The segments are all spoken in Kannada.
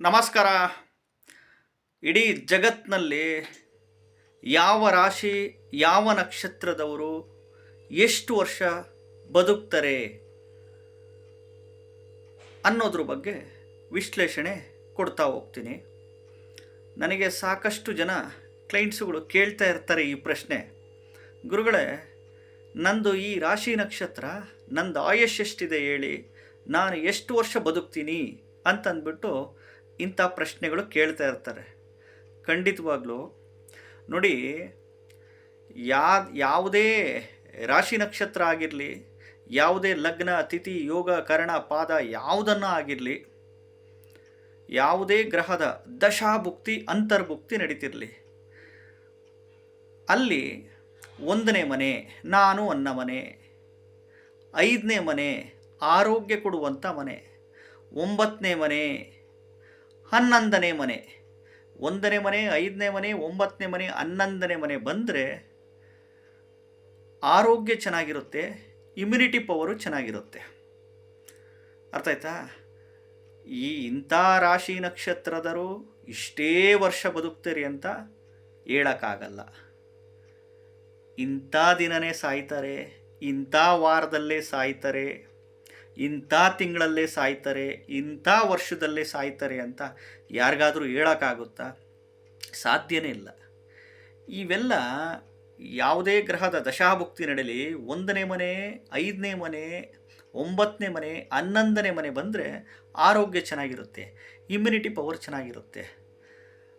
ನಮಸ್ಕಾರ. ಇಡೀ ಜಗತ್ತಿನಲ್ಲಿ ಯಾವ ರಾಶಿ, ಯಾವ ನಕ್ಷತ್ರದವರು ಎಷ್ಟು ವರ್ಷ ಬದುಕ್ತಾರೆ ಅನ್ನೋದ್ರ ಬಗ್ಗೆ ವಿಶ್ಲೇಷಣೆ ಕೊಡ್ತಾ ಹೋಗ್ತೀನಿ. ನನಗೆ ಸಾಕಷ್ಟು ಜನ ಕ್ಲೈಂಟ್ಸುಗಳು ಕೇಳ್ತಾ ಇರ್ತಾರೆ ಈ ಪ್ರಶ್ನೆ. ಗುರುಗಳೇ, ನಂದು ಈ ರಾಶಿ ನಕ್ಷತ್ರ ನಂದು ಆಯುಷ್ ಎಷ್ಟಿದೆ ಹೇಳಿ, ನಾನು ಎಷ್ಟು ವರ್ಷ ಬದುಕ್ತೀನಿ ಅಂತಂದ್ಬಿಟ್ಟು ಇಂಥ ಪ್ರಶ್ನೆಗಳು ಕೇಳ್ತಾ ಇರ್ತಾರೆ. ಖಂಡಿತವಾಗ್ಲೂ. ನೋಡಿ, ಯಾ, ಯಾವುದೇ ರಾಶಿ ನಕ್ಷತ್ರ ಆಗಿರಲಿ, ಯಾವುದೇ ಲಗ್ನ ತಿಥಿ ಯೋಗ, ಕರ್ಣ, ಪಾದ ಯಾವುದನ್ನು ಆಗಿರಲಿ, ಯಾವುದೇ ಗ್ರಹದ ದಶಾಭುಕ್ತಿ, ಅಂತರ್ಭುಕ್ತಿ ನಡೀತಿರಲಿ. ಅಲ್ಲಿ ಒಂದನೇ ಮನೆ, ನಾನು ಅನ್ನ ಮನೆ, ಐದನೇ ಮನೆ, ಆರೋಗ್ಯ ಕೊಡುವಂಥ ಮನೆ, ಒಂಬತ್ತನೇ ಮನೆ ಹನ್ನೊಂದನೇ ಮನೆ. ಒಂದನೇ ಮನೆ, ಐದನೇ ಮನೆ, ಒಂಬತ್ತನೇ ಮನೆ, ಹನ್ನೊಂದನೇ ಮನೆ ಬಂದರೆ ಆರೋಗ್ಯ ಚೆನ್ನಾಗಿರುತ್ತೆ ಇಮ್ಯುನಿಟಿ ಪವರು ಚೆನ್ನಾಗಿರುತ್ತೆ. ಅರ್ಥ ಆಯ್ತಾ? ಈ ಇಂಥ ರಾಶಿ ನಕ್ಷತ್ರದರು ಇಷ್ಟೇ ವರ್ಷ ಬದುಕ್ತೀರಿ ಅಂತ ಹೇಳೋಕ್ಕಾಗಲ್ಲ. ಇಂಥ ದಿನನೇ ಸಾಯ್ತಾರೆ, ಇಂಥ ವಾರದಲ್ಲೇ ಸಾಯ್ತಾರೆ. ಇಂಥ ತಿಂಗಳಲ್ಲೇ ಸಾಯ್ತಾರೆ, ಇಂಥ ವರ್ಷದಲ್ಲೇ ಸಾಯ್ತಾರೆ ಅಂತ ಯಾರಿಗಾದರೂ ಹೇಳೋಕ್ಕಾಗುತ್ತಾ? ಸಾಧ್ಯನೇ ಇಲ್ಲ. ಇವೆಲ್ಲ ಯಾವುದೇ ಗ್ರಹದ ದಶಾಭುಕ್ತಿ ನಡೆಯಲಿ ಒಂದನೇ ಮನೆ, ಐದನೇ ಮನೆ, ಒಂಬತ್ತನೇ ಮನೆ, ಹನ್ನೊಂದನೇ ಮನೆ ಬಂದರೆ ಆರೋಗ್ಯ ಚೆನ್ನಾಗಿರುತ್ತೆ ಇಮ್ಯುನಿಟಿ ಪವರ್ ಚೆನ್ನಾಗಿರುತ್ತೆ.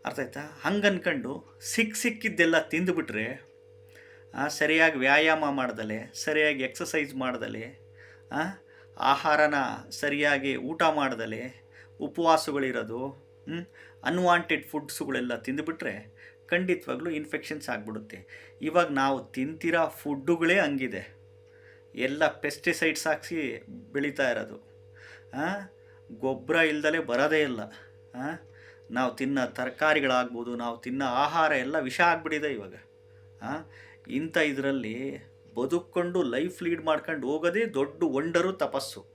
ಅರ್ಥ ಆಯ್ತಾ? ಹಂಗನ್ಕಂಡು ಸಿಕ್ಕ ಸಿಕ್ಕಿದ್ದೆಲ್ಲ ತಿಂದುಬಿಟ್ರೆ ಸರಿಯಾಗಿ ವ್ಯಾಯಾಮ ಮಾಡ್ದಲೆ, ಸರಿಯಾಗಿ ಎಕ್ಸಸೈಸ್ ಮಾಡ್ದಲೆ ಆಹಾರನ ಸರಿಯಾಗಿ ಊಟ ಮಾಡ್ದಲೆ ಉಪವಾಸಗಳಿರೋದು ಅನ್ವಾಂಟೆಡ್ ಫುಡ್ಸುಗಳೆಲ್ಲ ತಿಂದುಬಿಟ್ರೆ ಖಂಡಿತವಾಗ್ಲೂ ಇನ್ಫೆಕ್ಷನ್ಸ್ ಆಗಿಬಿಡುತ್ತೆ. ಇವಾಗ ನಾವು ತಿಂತಿರೋ ಫುಡ್ಡುಗಳೇ ಹಂಗಿದೆ. ಎಲ್ಲ ಪೆಸ್ಟಿಸೈಡ್ಸ್ ಹಾಕ್ಸಿ ಬೆಳೀತಾ ಇರೋದು. ಗೊಬ್ಬರ ಇಲ್ದಲೇ ಬರೋದೇ ಇಲ್ಲ. ನಾವು ತಿನ್ನೋ ತರಕಾರಿಗಳಾಗ್ಬೋದು, ನಾವು ತಿನ್ನೋ ಆಹಾರ ಎಲ್ಲ ವಿಷ ಆಗಿಬಿಟ್ಟಿದೆ ಇವಾಗ. ಇಂಥ ಇದರಲ್ಲಿ ಬದುಕೊಂಡು ಲೈಫ್ ಲೀಡ್ ಮಾಡ್ಕೊಂಡು ಹೋಗೋದೇ ದೊಡ್ಡ ಒಂಡರು ತಪಸ್ಸು.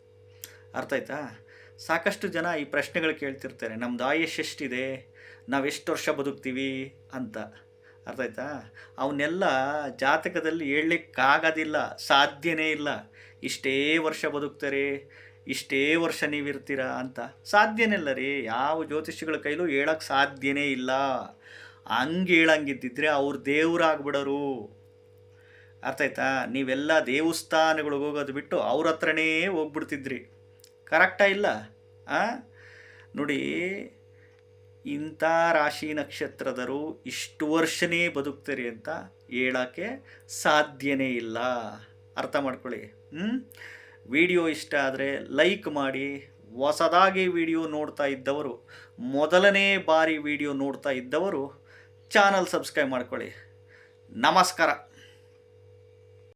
ಅರ್ಥ ಆಯ್ತಾ? ಸಾಕಷ್ಟು ಜನ ಈ ಪ್ರಶ್ನೆಗಳು ಕೇಳ್ತಿರ್ತಾರೆ ನಮ್ಮದು ಆಯುಷ್ ಎಷ್ಟಿದೆ? ನಾವು ಎಷ್ಟು ವರ್ಷ ಬದುಕ್ತೀವಿ ಅಂತ. ಅರ್ಥ ಆಯ್ತಾ? ಅವನ್ನೆಲ್ಲ ಜಾತಕದಲ್ಲಿ ಹೇಳಲಿಕ್ಕಾಗೋದಿಲ್ಲ, ಸಾಧ್ಯನೇ ಇಲ್ಲ. ಇಷ್ಟೇ ವರ್ಷ ಬದುಕ್ತಾರೆ, ಇಷ್ಟೇ ವರ್ಷ ನೀವಿರ್ತೀರಾ ಅಂತ. ಸಾಧ್ಯನೇ ಇಲ್ಲ ರೀ, ಯಾವ ಜ್ಯೋತಿಷಿಗಳ ಕೈಲೂ ಹೇಳೋಕ್ಕೆ ಸಾಧ್ಯನೇ ಇಲ್ಲ. ಹಂಗೆ ಹೇಳಂಗಿದ್ದಿದ್ರೆ ಅವ್ರು ದೇವ್ರಾಗ್ಬಿಡೋರು. ಅರ್ಥ ಆಯ್ತಾ? ನೀವೆಲ್ಲ ದೇವಸ್ಥಾನಗಳಿಗೆ ಹೋಗೋದು ಬಿಟ್ಟು ಅವ್ರ ಹತ್ರನೇ ಹೋಗ್ಬಿಡ್ತಿದ್ರಿ. ಕರೆಕ್ಟಾ ಇಲ್ಲ? ಆ? ನೋಡಿ, ಇಂಥ ರಾಶಿ ನಕ್ಷತ್ರದರು ಇಷ್ಟು ವರ್ಷನೇ ಬದುಕ್ತೀರಿ ಅಂತ ಹೇಳೋಕ್ಕೆ ಸಾಧ್ಯನೇ ಇಲ್ಲ. ಅರ್ಥ ಮಾಡ್ಕೊಳ್ಳಿ. ಹ್ಞೂ ವಿಡಿಯೋ ಇಷ್ಟ ಆದರೆ ಲೈಕ್ ಮಾಡಿ. ಹೊಸದಾಗಿ ವಿಡಿಯೋ ನೋಡ್ತಾ ಇದ್ದವರು, ಮೊದಲನೇ ಬಾರಿ ವಿಡಿಯೋ ನೋಡ್ತಾ ಇದ್ದವರು, ಚಾನಲ್ ಸಬ್ಸ್ಕ್ರೈಬ್ ಮಾಡ್ಕೊಳ್ಳಿ. ನಮಸ್ಕಾರ.